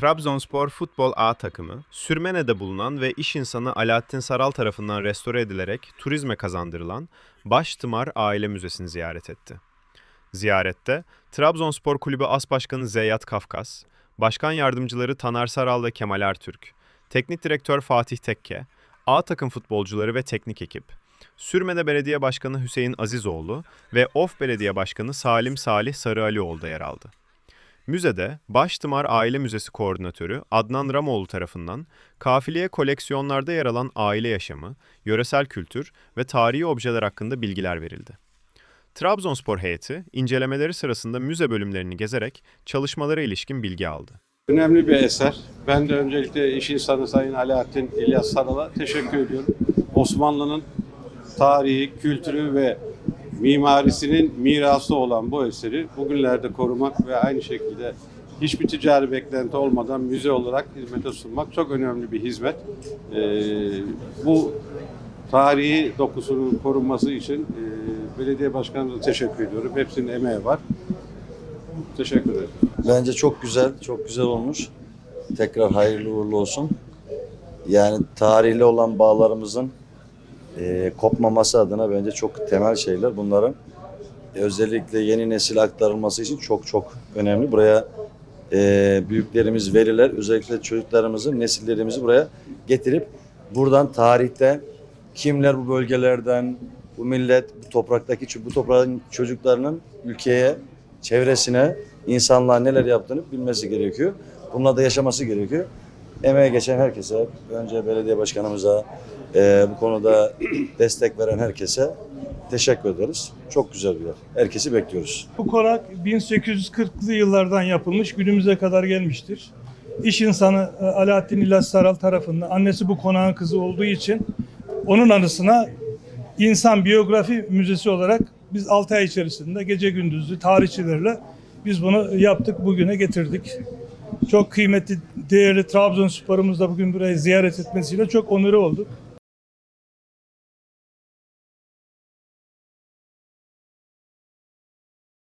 Trabzonspor Futbol A takımı, Sürmene'de bulunan ve iş insanı Alaaddin Saral tarafından restore edilerek turizme kazandırılan Baştımar Aile Müzesi'ni ziyaret etti. Ziyarette Trabzonspor Kulübü As Başkanı Zeyyat Kafkas, Başkan Yardımcıları Taner Saral ve Kemal Ertürk, Teknik Direktör Fatih Tekke, A takım futbolcuları ve teknik ekip, Sürmene Belediye Başkanı Hüseyin Azizoğlu ve OF Belediye Başkanı Salim Salih Sarıalioğlu da yer aldı. Müzede Baştımar Aile Müzesi Koordinatörü Adnan Ramoğlu tarafından kafileye koleksiyonlarda yer alan aile yaşamı, yöresel kültür ve tarihi objeler hakkında bilgiler verildi. Trabzonspor heyeti incelemeleri sırasında müze bölümlerini gezerek çalışmalara ilişkin bilgi aldı. Önemli bir eser. Ben de öncelikle iş insanı Sayın Alaaddin İlyas Saral'a teşekkür ediyorum. Osmanlı'nın tarihi, kültürü ve mimarisinin mirası olan bu eseri bugünlerde korumak ve aynı şekilde hiçbir ticari beklenti olmadan müze olarak hizmete sunmak çok önemli bir hizmet. Ee, bu tarihi dokusunun korunması için e, belediye başkanımıza teşekkür ediyorum. Hepsinin emeği var. Teşekkür ederim. Bence çok güzel, çok güzel olmuş. Tekrar hayırlı uğurlu olsun. Yani tarihle olan bağlarımızın eee, kopmaması adına bence çok temel şeyler. Bunların özellikle yeni nesil aktarılması için çok çok önemli. Buraya eee, büyüklerimiz, veliler, özellikle çocuklarımızı, nesillerimizi buraya getirip buradan tarihte kimler bu bölgelerden, bu millet, bu topraktaki, bu toprağın çocuklarının ülkeye, çevresine, insanlığa neler yaptığını bilmesi gerekiyor. Bununla da yaşaması gerekiyor. Emeğe geçen herkese, önce belediye başkanımıza, eee, bu konuda destek veren herkese teşekkür ederiz. Çok güzel bir yer. Herkesi bekliyoruz. Bu konak 1840'lı yıllardan yapılmış, günümüze kadar gelmiştir. İş insanı e, Alaaddin İlyas Saral tarafından, annesi bu konağın kızı olduğu için onun anısına insan biyografi müzesi olarak biz 6 ay içerisinde gece gündüzlü tarihçilerle biz bunu yaptık, bugüne getirdik. Çok kıymetli, değerli Trabzonspor'umuz da bugün burayı ziyaret etmesiyle çok onuru olduk.